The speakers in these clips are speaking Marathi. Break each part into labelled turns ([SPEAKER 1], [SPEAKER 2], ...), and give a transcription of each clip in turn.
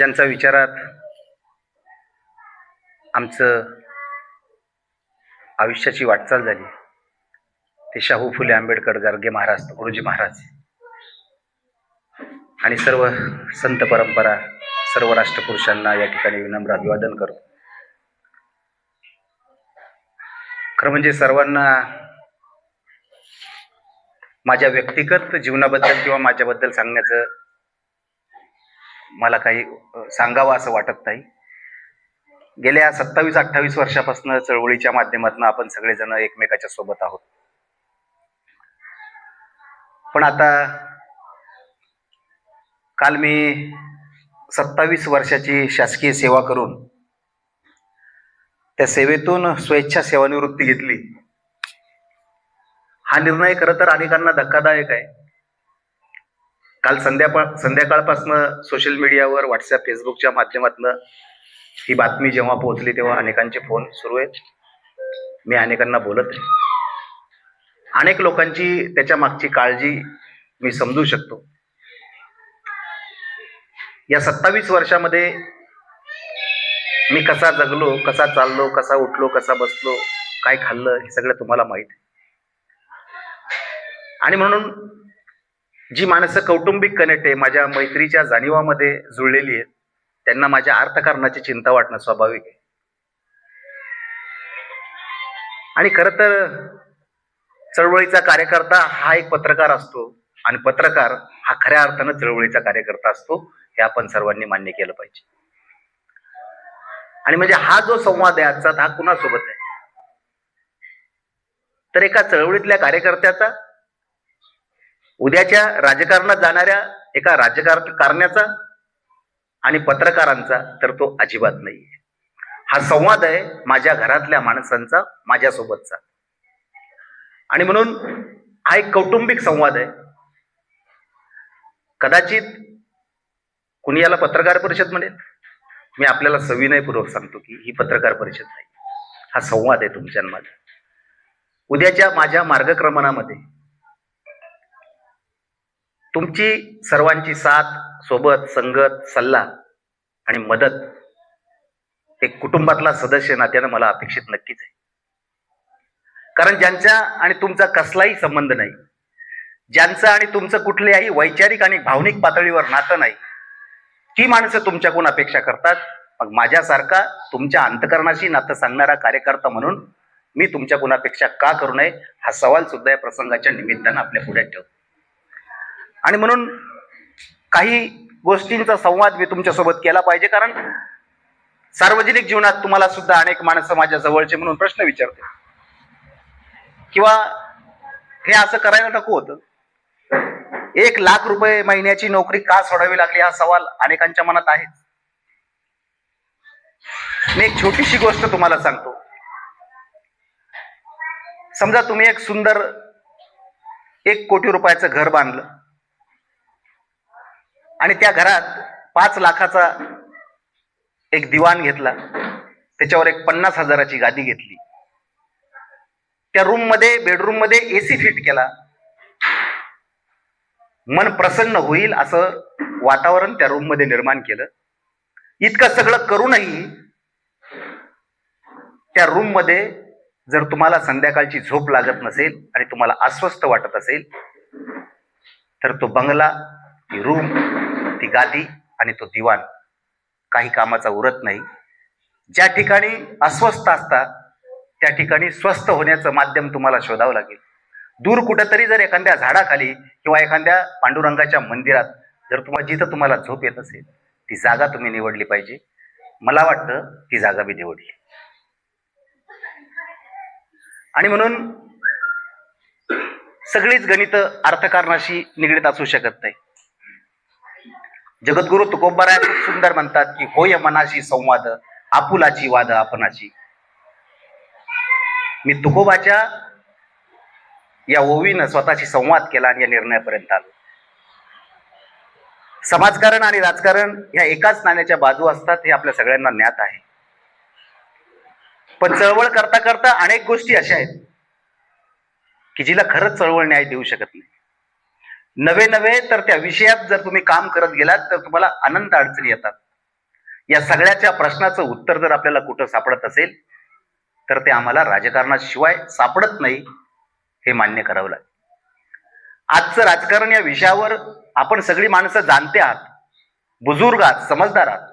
[SPEAKER 1] ज्यांच्या विचारात आमचं आयुष्याची वाटचाल झाली ते शाहू फुले आंबेडकर गार्गे महाराज गुरुजी महाराज. आणि सर्व संत परंपरा सर्व राष्ट्रपुरुषांना या ठिकाणी विनम्र अभिवादन करतो. खरं म्हणजे सर्वांना माझ्या व्यक्तिगत जीवनाबद्दल किंवा माझ्याबद्दल सांगण्याचं मला काही सांगावं असं वाटत नाही. गेल्या सत्तावीस अठ्ठावीस वर्षापासून चळवळीच्या माध्यमातून आपण सगळेजण एकमेकाच्या सोबत आहोत. पण आता काल मी सत्तावीस वर्षाची शासकीय सेवा करून त्या सेवेतून स्वेच्छा सेवानिवृत्ती घेतली. हा निर्णय खरं तर अनेकांना धक्कादायक आहे. काल संध्याकाळ संध्याकाळपासनं सोशल मीडियावर व्हॉट्सअप फेसबुकच्या माध्यमातून ही बातमी जेव्हा पोहोचली तेव्हा अनेकांचे फोन सुरू आहेत. मी अनेकांना बोलत आहे. अनेक लोकांची त्याच्या मागची काळजी मी समजू शकतो. या सत्तावीस वर्षामध्ये मी कसा जगलो कसा चाललो कसा उठलो कसा बसलो काय खाल्लं हे सगळं तुम्हाला माहीत आहे. आणि म्हणून जी माणसं कौटुंबिक कनेक्ट आहे माझ्या मैत्रीच्या जाणीवामध्ये जुळलेली आहेत त्यांना माझ्या अर्थकारणाची चिंता वाटणं स्वाभाविक आहे. आणि खरं तर चळवळीचा कार्यकर्ता हा एक पत्रकार असतो आणि पत्रकार हा खऱ्या अर्थानं चळवळीचा कार्यकर्ता असतो हे आपण सर्वांनी मान्य केलं पाहिजे. आणि म्हणजे हा जो संवाद आहे आजचा हा कुणासोबत आहे? तर एका चळवळीतल्या कार्यकर्त्याचा उद्याच्या राजकारणात जाणाऱ्या एका राजकारण्याचा आणि पत्रकारांचा तर तो अजिबात नाही हा संवाद आहे माझ्या घरातल्या माणसांचा माझ्यासोबतचा आणि म्हणून हा एक कौटुंबिक संवाद आहे. कदाचित कुणी याला पत्रकार परिषद म्हणेल? मी आपल्याला सविनयपूर्वक सांगतो की ही पत्रकार परिषद नाही. हा संवाद आहे तुमच्या माझा उद्याच्या माझ्या मार्गक्रमणामध्ये तुमची सर्वांची साथ सोबत संगत सल्ला आणि मदत एक कुटुंबातला सदस्य नात्यानं मला अपेक्षित नक्कीच आहे. कारण ज्यांचा आणि तुमचा कसलाही संबंध नाही ज्यांचं आणि तुमचं कुठल्याही वैचारिक आणि भावनिक पातळीवर नातं नाही ती माणसं तुमच्याकडून अपेक्षा करतात. मग माझ्यासारखा तुमच्या अंतकरणाशी नातं सांगणारा कार्यकर्ता म्हणून मी तुमच्या अपेक्षा का करू नये हा सवाल सुद्धा या प्रसंगाच्या निमित्तानं आपल्या पुढे ठेवतो. आणि म्हणून काही गोष्टींचा संवाद मी तुमच्यासोबत केला पाहिजे कारण सार्वजनिक जीवनात तुम्हाला सुद्धा अनेक माणसं माझ्या जवळचे म्हणून प्रश्न विचारते किंवा हे असं करायला नको होतं. एक लाख रुपये महिन्याची नोकरी का सोडावी लागली हा सवाल अनेकांच्या मनात आहे मी एक छोटीशी गोष्ट तुम्हाला सांगतो. समजा तुम्ही एक सुंदर एक कोटी रुपयाचं घर बांधलं. आणि त्या घरात पाच लाखाचा एक दिवाण घेतला. त्याच्यावर एक पन्नास हजाराची गादी घेतली. त्या रूममध्ये बेडरूममध्ये एसी फिट केला. मन प्रसन्न होईल असं वातावरण त्या रूममध्ये निर्माण केलं. इतकं सगळं करूनही त्या रूममध्ये जर तुम्हाला संध्याकाळची झोप लागत नसेल आणि तुम्हाला अस्वस्थ वाटत असेल तर तो बंगला ती रूम ती गादी आणि तो दिवाण. काही कामाचा उरत नाही. ज्या ठिकाणी अस्वस्थ असता त्या ठिकाणी स्वस्थ होण्याचं माध्यम तुम्हाला शोधावं लागेल. दूर कुठंतरी जर एखाद्या झाडाखाली किंवा एखाद्या पांडुरंगाच्या मंदिरात जर तुम्हाला जिथं तुम्हाला झोप येत असेल ती जागा तुम्ही निवडली पाहिजे. मला वाटतं ती जागा मी निवडली. आणि म्हणून सगळीच गणित अर्थकारणाशी निगडीत असू शकत नाही. जगद्गुरु तुकोबाराय खूप सुंदर म्हणतात की होय मनाशी संवाद आपुलाची वाद आपणाची. मी तुकोबाच्या या ओवीनं स्वतःशी संवाद केला आणि या निर्णयापर्यंत आलो. समाजकारण आणि राजकारण ह्या एकाच नाण्याच्या बाजू असतात हे आपल्या सगळ्यांना ज्ञात आहे. पण चळवळ करता करता अनेक गोष्टी अशा आहेत की जिला खरंच चळवळ न्याय देऊ शकत नाही. नवे नवे तर त्या विषयात जर तुम्ही काम करत गेलात तर तुम्हाला अनंत अडचणी येतात. या सगळ्याच्या प्रश्नाचं उत्तर जर आपल्याला कुठं सापडत असेल तर ते आम्हाला राजकारणाशिवाय सापडत नाही हे मान्य करावं लागेल. आजचं राजकारण या विषयावर आपण सगळी माणसं जाणते आहात. बुजुर्ग आहात समजदार आहात.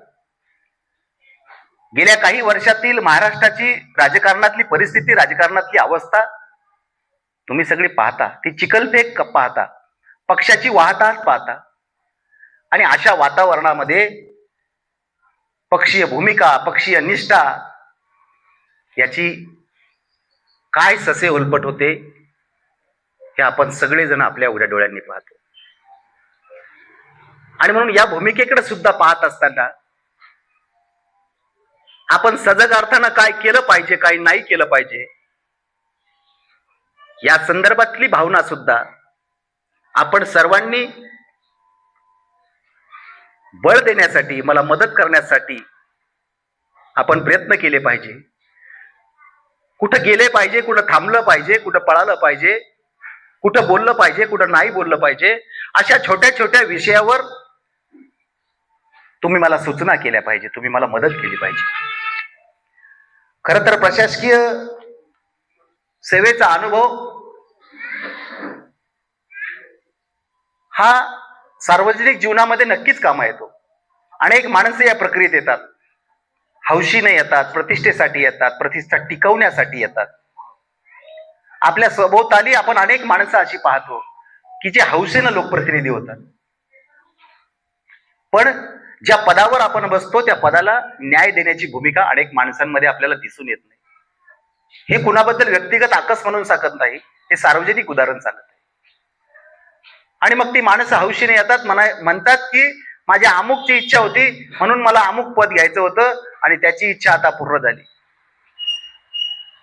[SPEAKER 1] गेल्या काही वर्षातील महाराष्ट्राची राजकारणातली परिस्थिती राजकारणातली अवस्था तुम्ही सगळी पाहता. ती चिखलफेक पाहता. पक्षाची वाहताच पाहता. आणि अशा वातावरणामध्ये पक्षीय भूमिका पक्षीय निष्ठा याची काय ससे उलपट होते हे आपण सगळेजण आपल्या उघड्या डोळ्यांनी पाहतो. आणि म्हणून या भूमिकेकडे सुद्धा पाहत असताना आपण सजग अर्थानं काय केलं पाहिजे काय नाही केलं पाहिजे या संदर्भातली भावना सुद्धा आपण सर्वांनी बळ देण्यासाठी मला मदत करण्यासाठी आपण प्रयत्न केले पाहिजे. कुठं गेले पाहिजे कुठं थांबलं पाहिजे कुठं पळालं पाहिजे कुठं बोललं पाहिजे कुठं नाही बोललं पाहिजे अशा छोट्या छोट्या विषयावर तुम्ही मला सूचना केल्या पाहिजे तुम्ही मला मदत केली पाहिजे. खर तर प्रशासकीय सेवेचा अनुभव हा सार्वजनिक जीवनामध्ये नक्कीच कामा येतो. अनेक माणसं या प्रक्रियेत येतात. हौशीने येतात प्रतिष्ठेसाठी येतात प्रतिष्ठा टिकवण्यासाठी येतात. आपल्या सभोवताली आपण अनेक माणसं अशी पाहतो की जे हौसेनं लोकप्रतिनिधी होतात. पण ज्या पदावर आपण बसतो त्या पदाला न्याय देण्याची भूमिका अनेक माणसांमध्ये आपल्याला दिसून येत नाही. हे कुणाबद्दल व्यक्तिगत आकस म्हणून सांगत नाही हे सार्वजनिक उदाहरण सांगत आहे आणि मग ती माणसं हौशीने येतात म्हणा म्हणतात की माझ्या अमुकची इच्छा होती म्हणून मला अमुक पद घ्यायचं होतं आणि त्याची इच्छा आता पूर्ण झाली.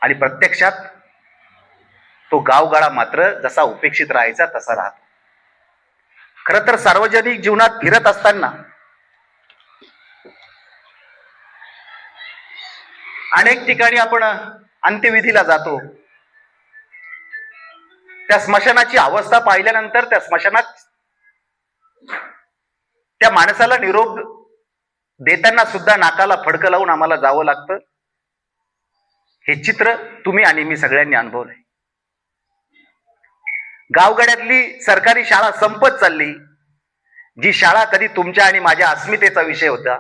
[SPEAKER 1] आणि प्रत्यक्षात तो गावगाडा मात्र जसा उपेक्षित राहायचा तसा राहतो. खर तर सार्वजनिक जीवनात फिरत असताना अनेक ठिकाणी आपण अंत्यविधीला जातो. त्या स्मशानाची अवस्था पाहिल्यानंतर त्या स्मशानात त्या माणसाला निरोप देताना सुद्धा नाकाला फडकं लावून आम्हाला जावं लागतं. हे चित्र तुम्ही आणि मी सगळ्यांनी अनुभवलंय. गावगड्यातली सरकारी शाळा संपत चालली. जी शाळा कधी तुमच्या आणि माझ्या अस्मितेचा विषय होता.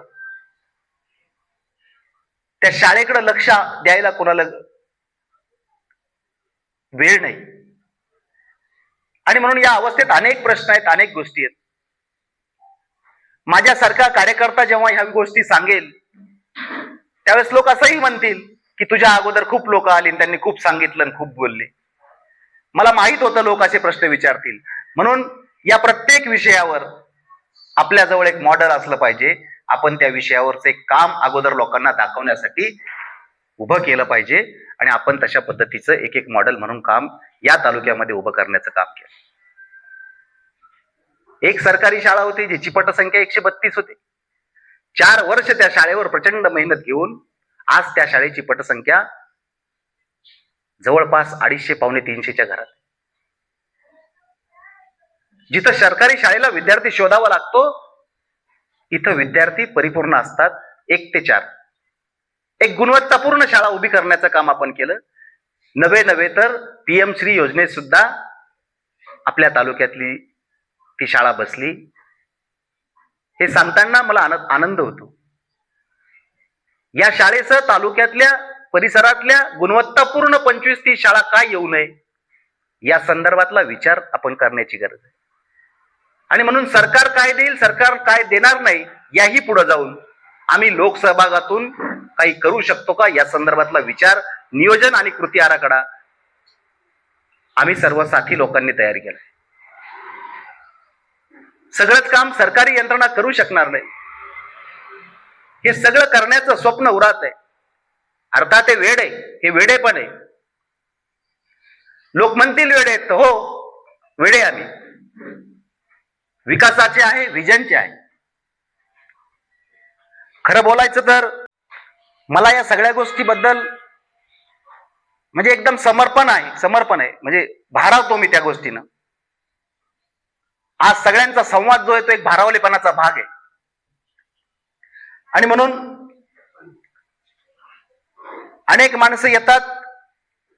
[SPEAKER 1] त्या शाळेकडे लक्ष द्यायला कोणाला वेळ नाही. आणि म्हणून या अवस्थेत अनेक प्रश्न आहेत अनेक गोष्टी आहेत. माझ्यासारखा कार्यकर्ता जेव्हा ह्या गोष्टी सांगेल त्यावेळेस लोक असंही म्हणतील की तुझ्या अगोदर खूप लोक आली त्यांनी खूप सांगितलं आणि खूप बोलले. मला माहीत होतं लोक असे प्रश्न विचारतील. म्हणून या प्रत्येक विषयावर आपल्याजवळ एक मॉडेल असलं पाहिजे. आपण त्या विषयावरचे काम अगोदर लोकांना दाखवण्यासाठी उभं केलं पाहिजे आणि आपण तशा पद्धतीचं एक एक मॉडेल म्हणून काम या तालुक्यामध्ये उभं करण्याचं काम केलं. एक सरकारी शाळा होती जिची पटसंख्या एकशे बत्तीस होती. चार वर्ष त्या शाळेवर प्रचंड मेहनत घेऊन आज त्या शाळेची पटसंख्या जवळपास अडीचशे पावणे तीनशेच्या घरात जिथं सरकारी शाळेला विद्यार्थी शोधावा लागतो इथं विद्यार्थी परिपूर्ण असतात एक ते चार. एक गुणवत्तापूर्ण शाळा उभी करण्याचं काम आपण केलं. नवे नवे तर पीएम श्री योजनेत सुद्धा आपल्या तालुक्यातली ती शाळा बसली. हे सांगताना मला आनंद आनंद होतो. या शाळेसह तालुक्यातल्या परिसरातल्या गुणवत्तापूर्ण पंचवीस ती शाळा काय येऊ नये या संदर्भातला विचार आपण करण्याची गरज आहे. आणि म्हणून सरकार काय देईल सरकार काय देणार नाही याही पुढे जाऊन आम्ही लोकसहभागातून काही करू शकतो का? या संदर्भातला विचार नियोजन आणि कृती आराखडा आम्ही सर्व साथी लोकांनी तयार केलाय. सगळंच काम सरकारी यंत्रणा करू शकणार नाही. हे सगळं करण्याचं स्वप्न उरात आहे. अर्थात हे वेड आहे हे वेडे पण आहे. लोक म्हणतील वेडे आहेत हो वेडे आम्ही. विकासाचे आहे विजनचे आहे. खरं बोलायचं तर मला या सगळ्या गोष्टीबद्दल म्हणजे एकदम समर्पण आहे समर्पण आहे. म्हणजे भारावतो मी त्या गोष्टीनं. आज सगळ्यांचा संवाद जो आहे तो एक भारावलेपणाचा भाग आहे. आणि म्हणून अनेक माणसं येतात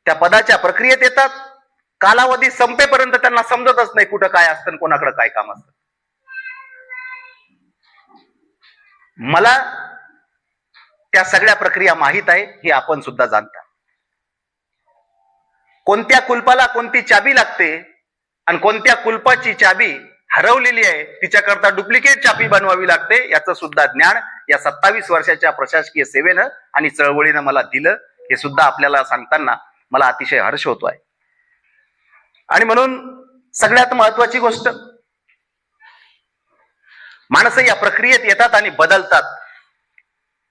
[SPEAKER 1] त्या पदाच्या प्रक्रियेत येतात कालावधी संपेपर्यंत त्यांना समजतच नाही कुठं काय असतं कोणाकडं कोणाकडे काय काम असतं. मला त्या सगळ्या प्रक्रिया माहीत आहे हे आपण सुद्धा जाणता. कोणत्या कुलपाला कोणती चाबी लागते आणि कोणत्या कुलपाची चाबी हरवलेली आहे तिच्याकरता डुप्लिकेट चाबी बनवावी लागते याचं सुद्धा ज्ञान या सत्तावीस वर्षाच्या प्रशासकीय सेवेनं आणि चळवळीनं मला दिलं. हे सुद्धा आपल्याला सांगताना मला अतिशय हर्ष होतो आहे आणि म्हणून सगळ्यात महत्वाची गोष्ट माणसं या प्रक्रियेत येतात आणि बदलतात.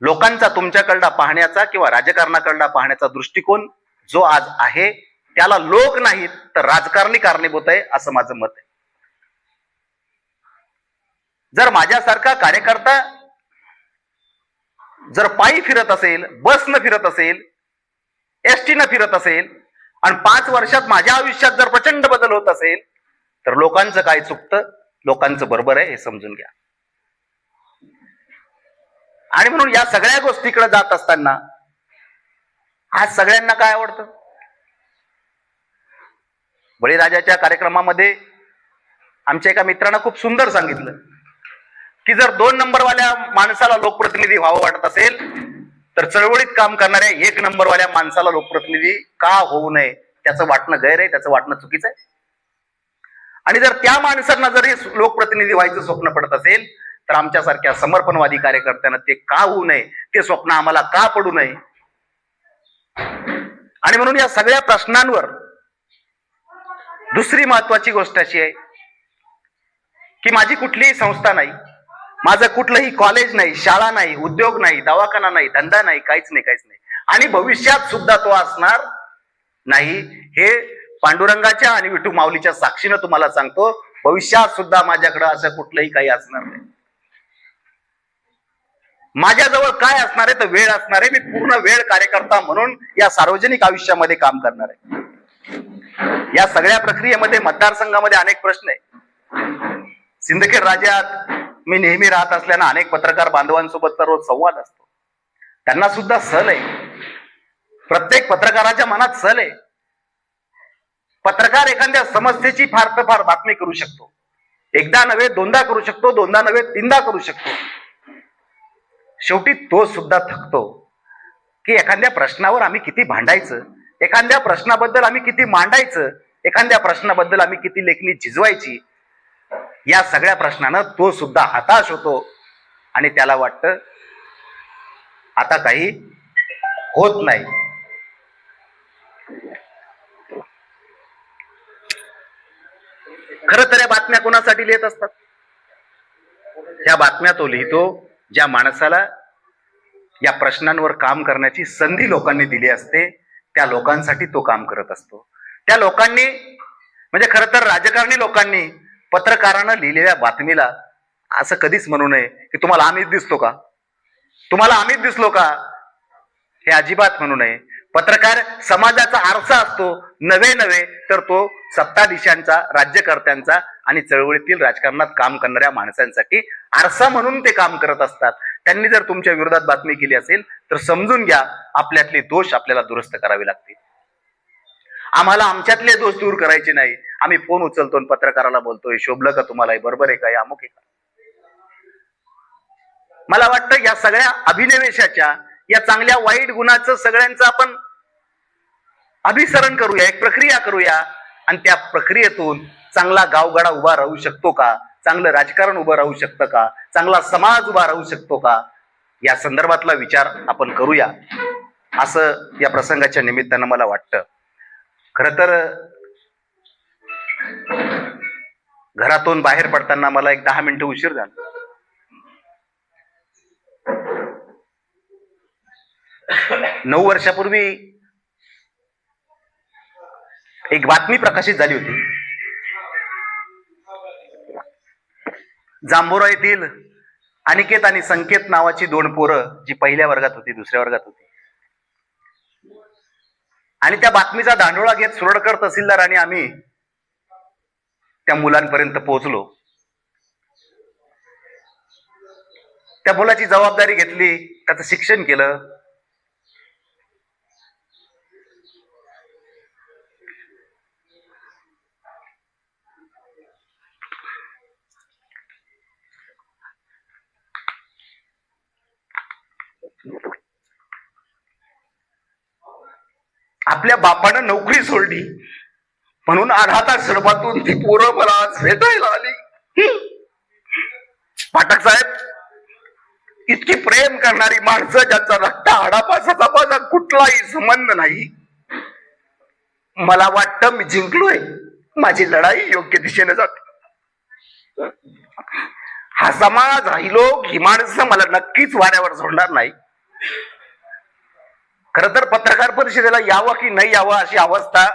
[SPEAKER 1] लोकांचा तुमच्याकडला पाहण्याचा किंवा राजकारणाकडला पाहण्याचा दृष्टिकोन जो आज आहे त्याला लोक नाहीत तर राजकारणी कारणीभूत आहे असं माझं मत आहे. जर माझ्यासारखा कार्यकर्ता जर पायी फिरत असेल बसनं फिरत असेल एसटीनं फिरत असेल आणि पाच वर्षात माझ्या आयुष्यात जर प्रचंड बदल होत असेल तर लोकांचं काय चुकतं? लोकांचं बरोबर आहे हे समजून घ्या. आणि म्हणून या सगळ्या गोष्टीकडे जात असताना आज सगळ्यांना काय आवडतं? बळीराजाच्या कार्यक्रमामध्ये आमच्या एका मित्रानं खूप सुंदर सांगितलं की जर दोन नंबरवाल्या माणसाला लोकप्रतिनिधी व्हावं वाटत असेल तर चळवळीत काम करणाऱ्या एक नंबरवाल्या माणसाला लोकप्रतिनिधी का होऊ नये? त्याचं वाटणं गैर आहे त्याचं वाटणं चुकीचं आहे. आणि जर त्या माणसांना जर हे लोकप्रतिनिधी व्हायचं स्वप्न पडत असेल तर आमच्यासारख्या समर्पणवादी कार्यकर्त्यांना ते का होऊ नये? ते स्वप्न आम्हाला का पडू नये? आणि म्हणून या सगळ्या प्रश्नांवर दुसरी महत्वाची गोष्ट अशी आहे की माझी कुठलीही संस्था नाही माझं कुठलंही कॉलेज नाही शाळा नाही उद्योग नाही दवाखाना नाही धंदा नाही काहीच नाही काहीच नाही. आणि भविष्यात सुद्धा तो असणार नाही. हे पांडुरंगाच्या आणि विठू माऊलीच्या साक्षीनं तुम्हाला सांगतो भविष्यात सुद्धा माझ्याकडं असं कुठलंही काही असणार नाही. माझ्याजवळ काय असणार आहे तर वेळ असणार आहे. मी पूर्ण वेळ कार्यकर्ता म्हणून या सार्वजनिक आयुष्यामध्ये काम करणार आहे. या सगळ्या प्रक्रियेमध्ये मतदारसंघामध्ये अनेक प्रश्न आहे सिंदखेड राज्यात मी नेहमी राहत असल्यानं अनेक पत्रकार बांधवांसोबत तर रोज संवाद असतो. त्यांना सुद्धा सल आहे. प्रत्येक पत्रकाराच्या मनात सल आहे. पत्रकार एखाद्या समस्येची फार तर फार बातमी करू शकतो. एकदा नव्हे दोनदा करू शकतो दोनदा नव्हे तीनदा करू शकतो. शेवटी तो सुद्धा थकतो की एखाद्या प्रश्नावर आम्ही किती भांडायचं एखाद्या प्रश्नाबद्दल आम्ही किती मांडायचं एखाद्या प्रश्नाबद्दल आम्ही किती लेखणी झिजवायची या सगळ्या प्रश्नानं तो सुद्धा हताश होतो आणि त्याला वाटतं आता काही होत नाही. खरं तर या बातम्या कोणासाठी लिहित असतात? त्या बातम्या तो लिहितो ज्या माणसाला या प्रश्नांवर काम करण्याची संधी लोकांनी दिली असते त्या लोकांसाठी तो काम करत असतो. त्या लोकांनी म्हणजे खरं तर राजकारणी लोकांनी पत्रकारानं लिहिलेल्या बातमीला असं कधीच म्हणू नये की तुम्हाला आम्हीच दिसतो का? तुम्हाला आम्हीच दिसलो का? हे अजिबात म्हणू नये. पत्रकार समाजाचा आरसा असतो नवे नव्हे तर तो सत्ताधीशांचा राज्यकर्त्यांचा आणि चळवळीतील राजकारणात काम करणाऱ्या माणसांसाठी आरसा म्हणून ते काम करत असतात. त्यांनी जर तुमच्या विरोधात बातमी केली असेल तर समजून घ्या आपल्यातले दोष आपल्याला दुरुस्त करावे लागतील. आम्हाला आमच्यातले दोष दूर करायचे नाही. आम्ही फोन उचलतो आणि पत्रकाराला बोलतोय शोभलं का तुम्हाला? हे बरोबर आहे का? अमुक आहे का? मला वाटतं या सगळ्या अभिनिवेशाच्या या चांगल्या वाईट गुणाचं सगळ्यांचं आपण अभिसरण करूया एक प्रक्रिया करूया. आणि त्या प्रक्रियेतून चांगला गावगाडा उभा राहू शकतो का? चांगलं राजकारण उभं राहू शकतं का? चांगला समाज उभा राहू शकतो का? या संदर्भातला विचार आपण करूया. असं या प्रसंगाच्या निमित्तानं मला वाटतं. खर तर घरातून बाहेर पडताना मला एक दहा मिनिटं उशीर झाला. नऊ वर्षापूर्वी एक बातमी प्रकाशित झाली होती. जांभोरा येथील अनिकेत आणि संकेत नावाची दोन पोरं जी पहिल्या वर्गात होती दुसऱ्या वर्गात होती. आणि त्या बातमीचा दांडोळा घेत सुरडकर तहसीलदार आणि आम्ही त्या मुलांपर्यंत पोहोचलो. त्या मुलाची जबाबदारी घेतली त्याचं शिक्षण केलं. आपल्या बापानं नोकरी सोडली. म्हणून अनाथाश्रमातून ती पोरं मला भेटायला आली. पाठक साहेब इतकी प्रेम करणारी माणसं ज्यांचा रक्ता हाडापासाचा माझा कुठलाही संबंध नाही मला वाटतं मी जिंकलोय. माझी लढाई योग्य दिशेने जाते. हा समाज ही लोक ही माणसं मला नक्कीच वाऱ्यावर सोडणार नाही खर तर पत्रकार परिषदेला यावं की नाही यावं अशी अवस्था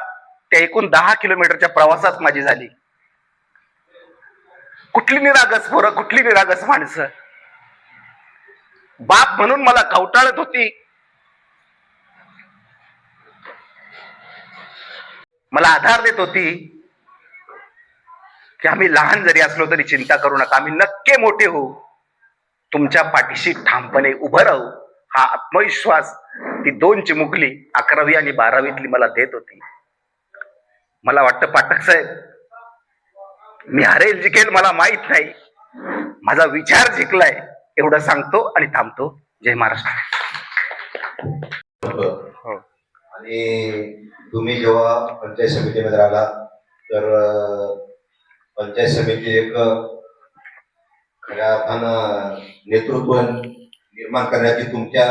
[SPEAKER 1] त्या एकूण दहा किलोमीटरच्या प्रवासात माझी झाली. कुठली निरागस पोरं कुठली निरागस माणसं? बाप म्हणून मला कवटाळत होती. मला आधार देत होती की आम्ही लहान जरी असलो तरी चिंता करू नका. आम्ही नक्की मोठे होऊ. तुमच्या पाठीशी ठामपणे उभं राहू. हा आत्मविश्वास ती दोन चिमुकली अकरावी आणि बारावीतली मला देत होती. मला वाटतं पाठक साहेब मी हरेल जिकेल मला माहीत नाही. माझा विचार जिंकलाय एवढं सांगतो आणि थांबतो. जय महाराष्ट्र.
[SPEAKER 2] होतं. आणि तुम्ही जेव्हा पंचायत समितीमध्ये राहिला तर पंचायत समिती एक खऱ्या अर्थानं नेतृत्व निर्माण करण्याची तुमच्या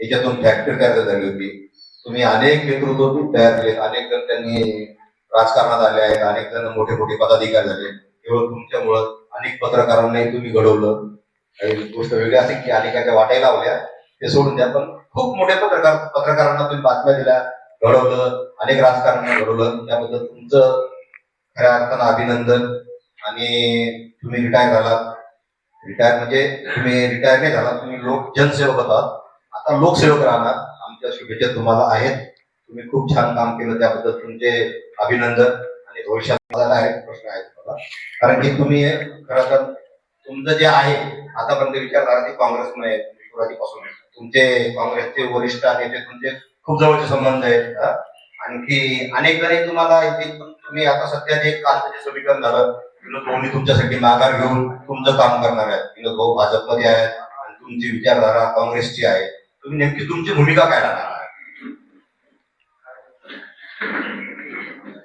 [SPEAKER 2] याच्यातून फॅक्टरी तयार झाली होती. तुम्ही अनेक नेतृत्व तयार केले. अनेक जण त्यांनी राजकारणात आले आहेत. अनेक जण मोठे मोठे पदाधिकारी झाले. केवळ तुमच्यामुळं अनेक पत्रकारांनाही तुम्ही घडवलं. काही गोष्ट वेगळी असेल की अनेकाच्या वाटाही लावल्या. ते सोडून द्या. पण खूप मोठ्या पत्रकार पत्रकारांना तुम्ही बातम्या दिल्या घडवलं अनेक राजकारणांना घडवलं. त्याबद्दल तुमचं खऱ्या अर्थानं अभिनंदन. आणि तुम्ही रिटायर झालात. रिटायर म्हणजे तुम्ही रिटायर नाही झाला तुम्ही लोक जनसेवक होतात आता लोकसेवक राहणार. आमच्या शुभेच्छा तुम्हाला आहेत. तुम्ही खूप छान काम केलं त्याबद्दल. तुमचे अभिनंदन आणि भविष्यात प्रश्न आहेत मला कारण की तुम्ही खरं तर तुमचं जे आहे आतापर्यंत विचारधारा करा काँग्रेसमध्ये सुरुवातीपासून आहे. तुमचे काँग्रेसचे वरिष्ठ नेते तुमचे खूप जवळचे संबंध आहेत आणखी अनेक जणी तुम्हाला पण तुम्ही आता सध्या जे कालचं जे समीकरण झालं विनोद भाऊनी तुमच्यासाठी माघार घेऊन तुमचं काम करणार आहेत विनोद भाऊ भाजपमध्ये आहेत आणि तुमची विचारधारा काँग्रेसची आहे. तुम्ही नेमकी तुमची भूमिका काय राहणार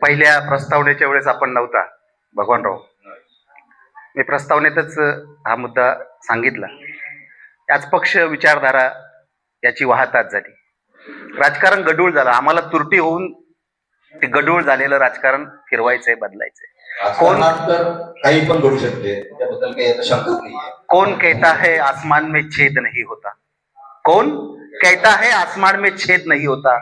[SPEAKER 1] पहिल्या प्रस्तावनेच्या वेळेस आपण नव्हता भगवानराव. मी प्रस्तावनेतच हा मुद्दा सांगितला. त्याच पक्ष विचारधारा याची वाहतात झाली. राजकारण गडूळ झालं. आम्हाला तुरटी होऊन ते गडूळ झालेलं राजकारण फिरवायचंय बदलायचंय.
[SPEAKER 2] तर काही पण घडू शकते त्याबद्दल काही आता शंकाच नाहीये.
[SPEAKER 1] कौन कहता है आसमान में छेद नहीं होता? कौन कहता है आसमान में छेद नहीं होता?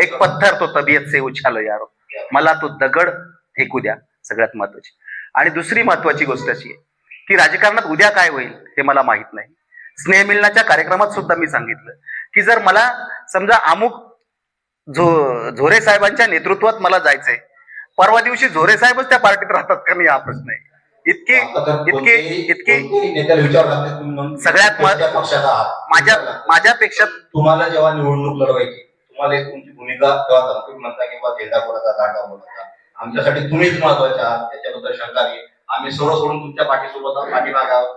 [SPEAKER 1] एक पत्थर तो तबियत से उछालो यारो। मला तो दगड फेकू द्या सगळ्यात महत्वाची. आणि दुसरी महत्वाची गोष्ट अशी आहे की राजकारणात उद्या काय होईल हे मला माहीत नाही. स्नेहमिलनाच्या कार्यक्रमात सुद्धा मी सांगितलं की जर मला समजा अमुक झो झोरे साहेबांच्या नेतृत्वात मला जायचंय. परवा दिवशी झोरे साहेबच त्या पार्टीत राहतात का नाही हा प्रश्न आहे. इतकी इतकी इतकी सगळ्यात माझ्या. माझ्यापेक्षा
[SPEAKER 2] तुम्हाला जेव्हा निवडणूक लढवायची तुम्हाला एक तुमची भूमिका तेव्हा. तुम्ही म्हणता की बा झेंडा कोणाचा दांडा कोणाचा आमच्यासाठी तुम्हीच महत्त्वाचे आहात त्याच्याबद्दल शंका नाही. आम्ही सर्व सोडून तुमच्या पाठीसोबत आहोत, पाठीमागे आहोत.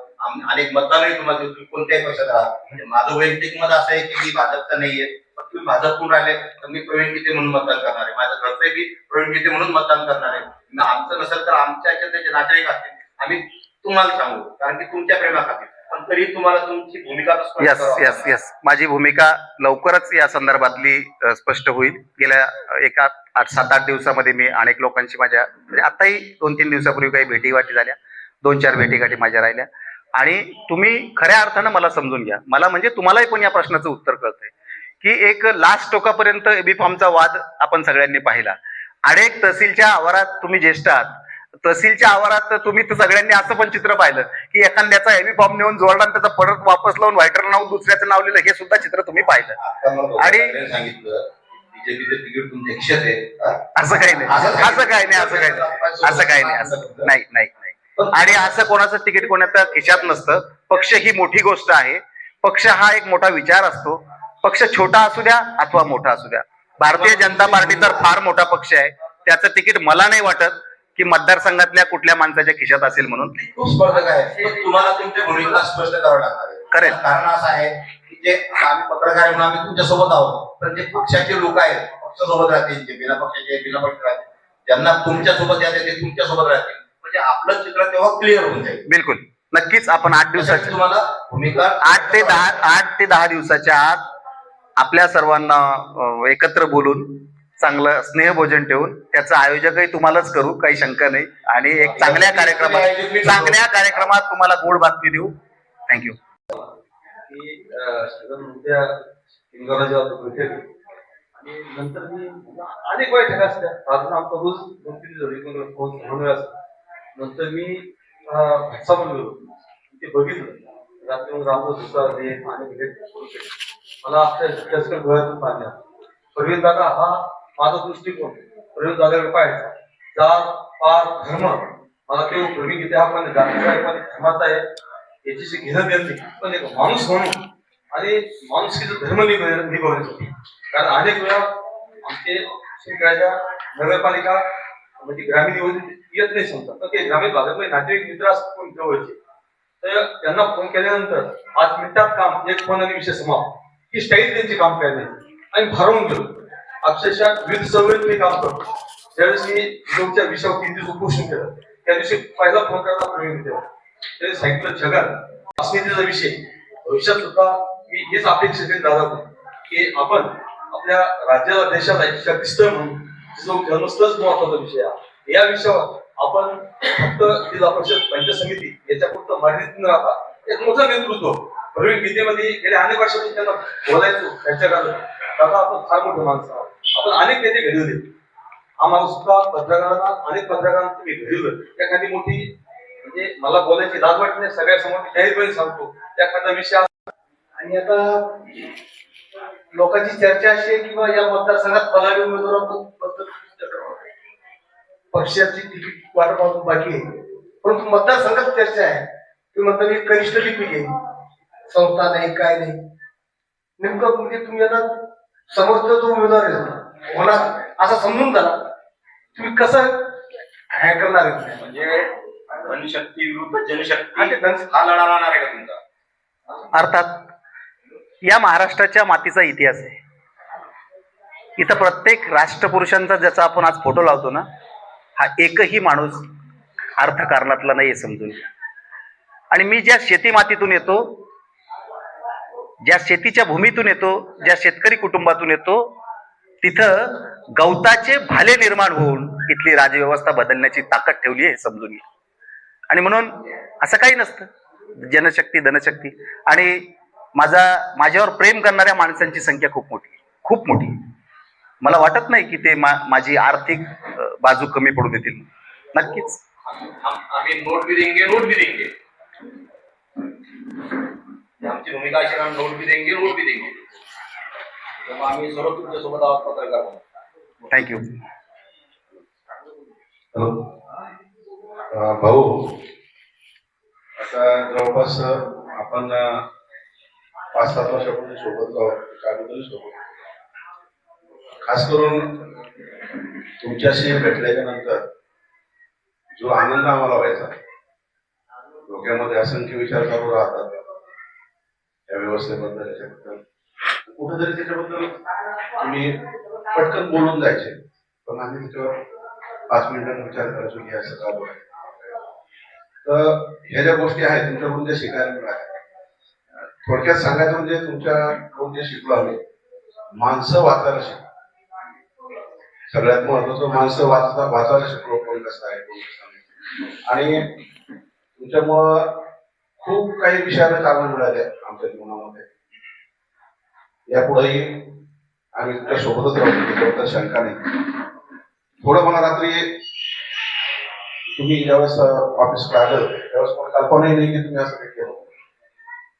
[SPEAKER 2] अनेक मतदानही तुम्हाला. तुम्ही कोणत्याही पक्षात आहात म्हणजे माझं वैयक्तिक मत असं आहे की मी भाजपचा नाहीये. तुम्ही भाजपकडून राहिले तर मी प्रवीण गीते म्हणून मतदान करणार आहे. माझं घरचं बी प्रवीण गीते म्हणून मतदान करणार आहे. न आमचं नसेल तर आमच्या याच्यात जे नातेवाईक असतील. आम्ही तुम्हाला सांगू कारण की तुमच्या प्रेमाखातीर पण तरी तुम्हाला तुमची भूमिका
[SPEAKER 1] यस यस. यस माझी भूमिका लवकरच या संदर्भातली स्पष्ट होईल. गेल्या एका आठ सात आठ दिवसामध्ये मी अनेक लोकांशी माझ्या म्हणजे आताही दोन तीन दिवसापूर्वी काही भेटीगाठी झाल्या. दोन चार भेटीगाठी माझ्या राहिल्या. आणि तुम्ही खऱ्या अर्थानं मला समजून घ्या. मला म्हणजे तुम्हालाही पण या प्रश्नाचं उत्तर कळतंय. की एक लास्ट टोकापर्यंत एबी फॉर्मचा वाद आपण सगळ्यांनी पाहिला. अनेक तहसीलच्या आवारात तुम्ही ज्येष्ठ आहात. तहसीलच्या आवारात तर तुम्ही तर सगळ्यांनी असं पण चित्र पाहिलं की एखाद्याचा एबी फॉर्म नेऊन जोडला त्याचा परत वापस लावून व्हायटर नाव दुसऱ्याचं नाव लिहिलं हे सुद्धा चित्र तुम्ही पाहिलं. आणि-? असं काही नाही. असं काही नाही असं काही नाही. असं काही नाही. असं नाही. नाही नाही आणि असं कोणाचं तिकीट कोणाच्या खिशात नसतं. पक्ष ही मोठी गोष्ट आहे. पक्ष हा एक मोठा विचार असतो. पक्ष छोटा असू द्या अथवा मोठा असू द्या. भारतीय जनता पार्टी तर फार मोठा पक्ष आहे. त्याचं तिकीट मला नाही वाटत की मतदारसंघातल्या कुठल्या माणसाच्या खिशात असेल म्हणून.
[SPEAKER 2] खूप स्पर्धक आहे तुम्हाला तुमच्या भूमिका स्पष्ट करावं लागणार आहे.
[SPEAKER 1] करेल.
[SPEAKER 2] कारण असं आहे की जे आम्ही पत्रकार म्हणून आम्ही तुमच्यासोबत आहोत. पण जे पक्षाचे लोक आहेत पक्ष सोबत राहतील जे बिना पक्षाचे बिना पक्ष राहतील ज्यांना तुमच्यासोबत यायचे ते तुमच्यासोबत राहतील. म्हणजे आपलं चित्र तेव्हा क्लिअर होऊन जाईल.
[SPEAKER 1] बिलकुल. नक्कीच आपण आठ दिवसाच्या
[SPEAKER 2] तुम्हाला भूमिका
[SPEAKER 1] आठ ते दहा आठ ते दहा दिवसाच्या आत आपल्या सर्वांना एकत्र बोलून चांगलं स्नेहभोजन ठेवून त्याचं आयोजकही तुम्हालाच करू काही शंका नाही. आणि एक चांगल्या कार्यक्रमात चांगल्या कार्यक्रमात तुम्हाला गोड बातमी देऊ. थँक्यू
[SPEAKER 3] आणि नंतर मी अनेक बैठका असत्या अजून आमचा रोज दोन तीन जोडी कोण फोन समन्वय असतो. नंतर मी भाषा ते बघितलं. रात्री रामदास दुसरा आणि. मला अक्षरशः डोळ्यातून पाहिल्या प्रवीण दादा हा माझा दृष्टिकोन. प्रवीण दादा पाहायचा जात पार धर्म मला तो प्रवीण गीते हा पण जातीचा आहे पण धर्माचा आहे. याच्याशी घेणं देत पण एक माणूस म्हणून आणि माणुसकीचा धर्म निभाव- कारण अनेक वेळा आमचे शिंकड्याच्या नगरपालिका म्हणजे ग्रामीण निवडणूक येत नाही समजा. तर ते ग्रामीण भागातले नातेवाईक मित्र असतात कोण जवळचे. तर त्यांना फोन केल्यानंतर पाच मिनिटात काम एक फोन आणि विषय समाप्त. ही स्टाईल त्यांची काम करायची आणि भरवून गेलो अक्षरशः विविध सवयीत मी काम करतो. त्यावेळेस मी योगच्या विषयावर तीन दिवस उपोषण केलं. त्या दिवशी पहिला फोन करायला प्रवीण देवा सांगितलं जगात. अस्मितेचा विषय. भविष्यात सुद्धा मी हेच अपेक्षा करेन दादा की आपण आपल्या राज्याला देशाला एक शक्तीस्थळ म्हणून जो जन्मस्थळच महत्त्वाचा विषय आहे. या विषयावर आपण फक्त जिल्हा परिषद पंचायत समिती याच्या फक्त मर्यादित न राहता एक मोठं नेतृत्व म्हणून गीतेमध्ये गेल्या अनेक वर्षापासून त्यांना बोलायचो त्यांच्या काळात दादा आपण फार मोठं माणसं आहोत. आपण अनेक नेते घडवले. आम्हाला सुद्धा पत्रकारांना अनेक पत्रकारांना तुम्ही घडवलं. एखादी मोठी म्हणजे मला बोलायची लाज वाटत नाही सगळ्यासमोर मी जाहीरपणे सांगतो. एखादा विषय
[SPEAKER 4] आणि आता लोकांची चर्चा अशी आहे किंवा या मतदारसंघात पलावी उमेदवाराबद्दल पक्षाची तिकीट वाटप बाकी आहे. परंतु मतदारसंघात चर्चा आहे. की म्हणता मी कनिष्ठ लिपी घेईन संस्था नाही काय नाही. नेमकं म्हणजे तुम्ही आता समोरचा जो उमेदवार आहे होणार असा समजून झाला तुम्ही कसं हॅ करणार आहे
[SPEAKER 2] म्हणजे धनशक्ती विरुद्ध जनशक्ती
[SPEAKER 4] हा,
[SPEAKER 2] हा लढा राहणार आहे का तुमचा?
[SPEAKER 1] अर्थात या महाराष्ट्राच्या मातीचा इतिहास आहे. इथं प्रत्येक राष्ट्रपुरुषांचा ज्याचा आपण आज फोटो लावतो ना हा एकही माणूस अर्थकारणातला नाही समजून. घ्या. आणि मी ज्या शेती मातीतून येतो ज्या शेतीच्या भूमीतून येतो ज्या शेतकरी कुटुंबातून येतो तिथं गवताचे भाले निर्माण होऊन इथली राजव्यवस्था बदलण्याची ताकद ठेवली आहे हे समजून घ्या. आणि म्हणून असं काही नसतं. जनशक्ती धनशक्ती. आणि माझा माझ्यावर प्रेम करणाऱ्या माणसांची संख्या खूप मोठी खूप मोठी मला वाटत नाही की ते मा- माझी आर्थिक बाजू कमी पडू देतील. नक्कीच.
[SPEAKER 2] आम्ही नोट भी देंगे नोट भी देंगे आमची भूमिका अशी आहे, नोट भी देंगे नोट भी देंगे. तेव्हा आम्ही सर्व तुमच्यासोबत आहोत पत्रकार म्हणून.
[SPEAKER 1] थँक्यू
[SPEAKER 5] भाऊ आता जवळपास आपण पाच सात वर्षापासून सोबत त्याबद्दल सोबत खास करून तुमच्याशी भेटल्याच्या नंतर जो आनंद आम्हाला व्हायचा डोक्यामध्ये असंख्य विचार चालू राहतात. या व्यवस्थेबद्दल याच्याबद्दल. कुठेतरी त्याच्याबद्दल तुम्ही पटकन बोलून जायचे. पण आम्ही त्याच्यावर पाच मिनिटांनी विचार करायचो की असं का बरं तर ह्या ज्या गोष्टी आहेत तुमच्याकडून ज्या शिकायला मिळाल्या थोडक्यात सांगायचं म्हणजे तुमच्याकडून जे शिकलो आम्ही माणसं वाचायला शिकलो. सगळ्यात महत्वाचं माणसं वाचता वाचायला शिकलो कोण कसं आहे कोण कसं नाही. आणि तुमच्यामुळं खूप काही विषयाला कारण मिळाले आमच्या जीवनामध्ये. यापुढेही आम्ही तुमच्या सोबतच राहतो शंका नाही. थोडं मला रात्री तुम्ही ज्यावेळेस ऑफिसला आलं त्यावेळेस मला कल्पनाही नाही की तुम्ही असं काही केलं.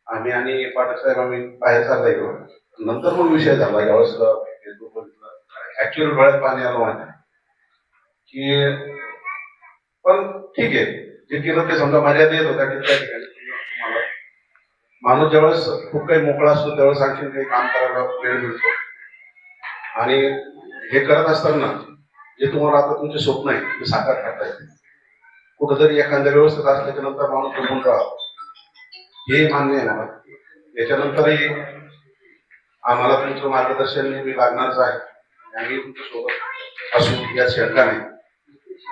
[SPEAKER 5] आम्ही आणि पाठक साहेब आम्ही बाहेर चालला गेलो नंतर मग विषय झाला यावेळेस फेसबुक ऍक्च्युअल डोळ्यात पाणी आलं माझ्या. की पण ठीक आहे जे केलं ते समजा मर्यादा येत होत्या ठिकाणी. माणूस ज्यावेळेस खूप काही मोकळा असतो त्यावेळेस आणखी काही काम करायला वेळ मिळतो. आणि हे करत असताना जे तुम्हाला आता तुमचे स्वप्न आहे ते साकार करता येते. कुठंतरी एखाद्या व्यवस्थित असल्याच्या नंतर माणूस जगून राहतो हे मान्य आहे मला. याच्यानंतरही आम्हाला तुमचं मार्गदर्शन नेहमी लागणारच आहे. आणि तुमच्यासोबत असू या शंका नाही.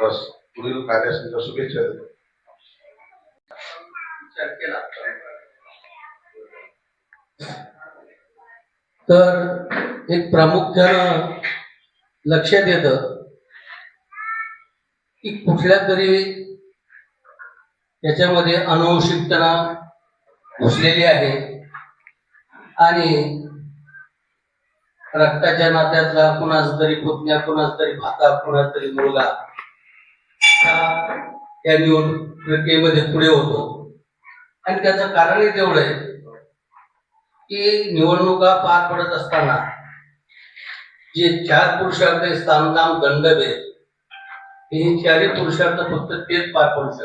[SPEAKER 5] बस पुढील कार्यास शुभेच्छा देतो
[SPEAKER 3] विचार केला
[SPEAKER 6] तर एक प्रामुख्यानं लक्षात येतं की कुठल्या तरी त्याच्यामध्ये अनुवंशिकता घुसलेली आहे. आणि रक्ताच्या नात्यातला कुणाच तरी पुतण्या कुणाच तरी भाता कुणाच तरी मुलगा हा त्या निवडणुकीमध्ये पुढे होतो. आणि त्याचं कारणही तेवढं आहे की निवडणुका पार पडत असताना जे चार पुरुषार्थ स्थानकाम दंडभेद हे चारही पुरुषार्थ फक्त तेच पार पडू शकतात